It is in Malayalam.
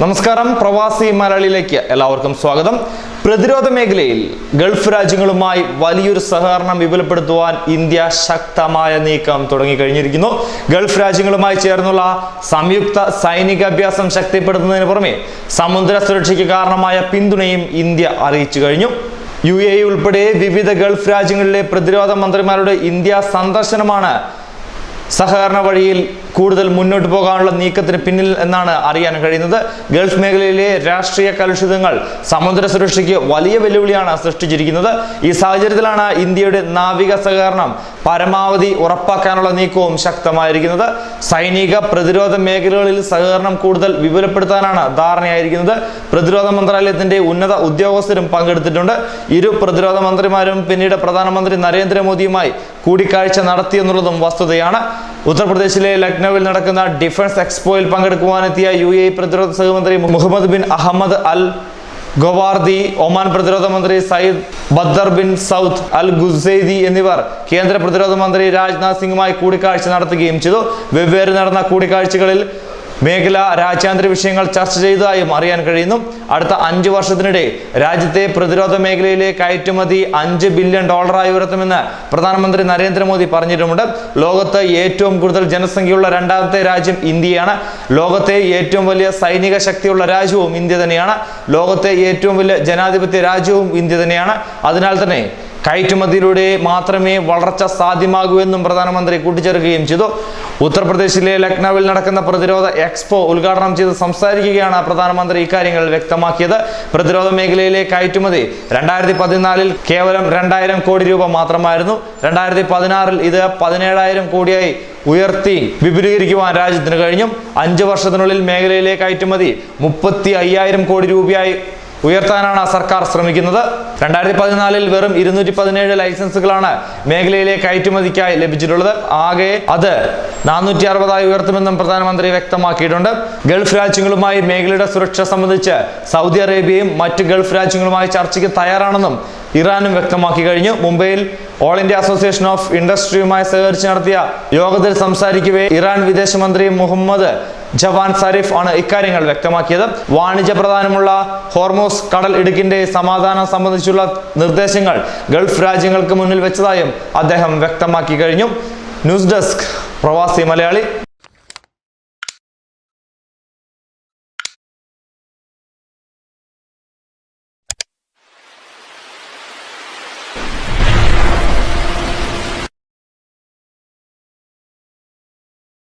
നമസ്കാരം. പ്രവാസി മലയാളിയിലേക്ക് എല്ലാവർക്കും സ്വാഗതം. പ്രതിരോധ മേഖലയിൽ ഗൾഫ് രാജ്യങ്ങളുമായി വലിയൊരു സഹകരണം വിപുലപ്പെടുത്തുവാൻ ഇന്ത്യ ശക്തമായ നീക്കം തുടങ്ങിക്കഴിഞ്ഞിരിക്കുന്നു. ഗൾഫ് രാജ്യങ്ങളുമായി ചേർന്നുള്ള സംയുക്ത സൈനിക അഭ്യാസം ശക്തിപ്പെടുത്തുന്നതിന് പുറമെ സമുദ്ര സുരക്ഷയ്ക്ക് കാരണമായ പിന്തുണയും ഇന്ത്യ അറിയിച്ചു കഴിഞ്ഞു. യു എ ഉൾപ്പെടെ വിവിധ ഗൾഫ് രാജ്യങ്ങളിലെ പ്രതിരോധ മന്ത്രിമാരുടെ ഇന്ത്യ സന്ദർശനമാണ് സഹകരണ വഴിയിൽ കൂടുതൽ മുന്നോട്ട് പോകാനുള്ള നീക്കത്തിന് പിന്നിൽ എന്നാണ് അറിയാൻ കഴിയുന്നത്. ഗൾഫ് മേഖലയിലെ രാഷ്ട്രീയ കലുഷിതങ്ങൾ സമുദ്ര സുരക്ഷയ്ക്ക് വലിയ വെല്ലുവിളിയാണ് സൃഷ്ടിച്ചിരിക്കുന്നത്. ഈ സാഹചര്യത്തിലാണ് ഇന്ത്യയുടെ നാവിക സഹകരണം പരമാവധി ഉറപ്പാക്കാനുള്ള നീക്കവും ശക്തമായിരിക്കുന്നത്. സൈനിക പ്രതിരോധ മേഖലകളിൽ സഹകരണം കൂടുതൽ വിപുലപ്പെടുത്താനാണ് ധാരണയായിരിക്കുന്നത്. പ്രതിരോധ മന്ത്രാലയത്തിന്റെ ഉന്നത ഉദ്യോഗസ്ഥരും പങ്കെടുത്തിട്ടുണ്ട്. ഇരു പ്രതിരോധ മന്ത്രിമാരും പിന്നീട് പ്രധാനമന്ത്രി നരേന്ദ്രമോദിയുമായി കൂടിക്കാഴ്ച നടത്തിയെന്നുള്ളതും വസ്തുതയാണ്. ഉത്തർപ്രദേശിലെ ലക്നൌവിൽ നടക്കുന്ന ഡിഫൻസ് എക്സ്പോയിൽ പങ്കെടുക്കുവാനെത്തിയ യു എ പ്രതിരോധ സഹമന്ത്രി Mohammed bin Ahmed Al Bowardi Oman പ്രതിരോധ മന്ത്രി Sayyid Badr bin Saud Al Busaidi എന്നിവർ കേന്ദ്ര പ്രതിരോധ മന്ത്രി രാജ്നാഥ് സിംഗുമായി കൂടിക്കാഴ്ച നടത്തുകയും ചെയ്തു. വെവ്വേറെ നടന്ന കൂടിക്കാഴ്ചകളിൽ മേഖല രാജ്യാന്തര വിഷയങ്ങൾ ചർച്ച ചെയ്തതായും അറിയാൻ കഴിയുന്നു. അടുത്ത അഞ്ച് വർഷത്തിനിടെ രാജ്യത്തെ പ്രതിരോധ മേഖലയിലെ കയറ്റുമതി അഞ്ച് ബില്യൺ ഡോളറായി ഉയർത്തുമെന്ന് പ്രധാനമന്ത്രി നരേന്ദ്രമോദി പറഞ്ഞിട്ടുമുണ്ട്. ലോകത്ത് ഏറ്റവും കൂടുതൽ ജനസംഖ്യയുള്ള രണ്ടാമത്തെ രാജ്യം ഇന്ത്യയാണ്. ലോകത്തെ ഏറ്റവും വലിയ സൈനിക ശക്തിയുള്ള രാജ്യവും ഇന്ത്യ തന്നെയാണ്. ലോകത്തെ ഏറ്റവും വലിയ ജനാധിപത്യ രാജ്യവും ഇന്ത്യ തന്നെയാണ്. അതിനാൽ തന്നെ കയറ്റുമതിയിലൂടെ മാത്രമേ വളർച്ച സാധ്യമാകൂ എന്നും പ്രധാനമന്ത്രി കൂട്ടിച്ചേർക്കുകയും ചെയ്തു. ഉത്തർപ്രദേശിലെ ലക്നൌവിൽ നടക്കുന്ന പ്രതിരോധ എക്സ്പോ ഉദ്ഘാടനം ചെയ്ത് സംസാരിക്കുകയാണ് പ്രധാനമന്ത്രി ഇക്കാര്യങ്ങൾ വ്യക്തമാക്കിയത്. പ്രതിരോധ മേഖലയിലെ കയറ്റുമതി രണ്ടായിരത്തി പതിനാലിൽ കേവലം രണ്ടായിരം കോടി രൂപ മാത്രമായിരുന്നു. രണ്ടായിരത്തി പതിനാറിൽ ഇത് പതിനേഴായിരം കോടിയായി ഉയർത്തി വിപുലീകരിക്കുവാൻ രാജ്യത്തിന് കഴിഞ്ഞു. അഞ്ച് വർഷത്തിനുള്ളിൽ മേഖലയിലെ കയറ്റുമതി മുപ്പത്തി അയ്യായിരം കോടി രൂപയായി ഉയർത്താനാണ് സർക്കാർ ശ്രമിക്കുന്നത്. രണ്ടായിരത്തി പതിനാലിൽ വെറും ഇരുന്നൂറ്റി പതിനേഴ് ലൈസൻസുകളാണ് മേഖലയിലെ കയറ്റുമതിക്കായി ലഭിച്ചിട്ടുള്ളത്. ആകെ അത് നാനൂറ്റി അറുപതായി ഉയർത്തുമെന്നും പ്രധാനമന്ത്രി വ്യക്തമാക്കിയിട്ടുണ്ട്. ഗൾഫ് രാജ്യങ്ങളുമായി മേഖലയുടെ സുരക്ഷ സംബന്ധിച്ച് സൗദി അറേബ്യയും മറ്റ് ഗൾഫ് രാജ്യങ്ങളുമായി ചർച്ചയ്ക്ക് തയ്യാറാണെന്നും ഇറാനും വ്യക്തമാക്കി കഴിഞ്ഞു. മുംബൈയിൽ ഓൾ ഇന്ത്യ അസോസിയേഷൻ ഓഫ് ഇൻഡസ്ട്രിയുമായി സഹകരിച്ച് നടത്തിയ യോഗത്തിൽ സംസാരിക്കവേ ഇറാൻ വിദേശമന്ത്രി മുഹമ്മദ് ജവാൻ സരീഫ് ആണ് ഇക്കാര്യങ്ങൾ വ്യക്തമാക്കിയത്. വാണിജ്യ പ്രധാനമുള്ള ഹോർമോസ് കടൽ ഇടുക്കിന്റെ സമാധാനം സംബന്ധിച്ചുള്ള നിർദ്ദേശങ്ങൾ ഗൾഫ് രാജ്യങ്ങൾക്ക് മുന്നിൽ വെച്ചതായും അദ്ദേഹം വ്യക്തമാക്കി കഴിഞ്ഞു. ന്യൂസ് ഡെസ്ക് പ്രവാസി മലയാളി.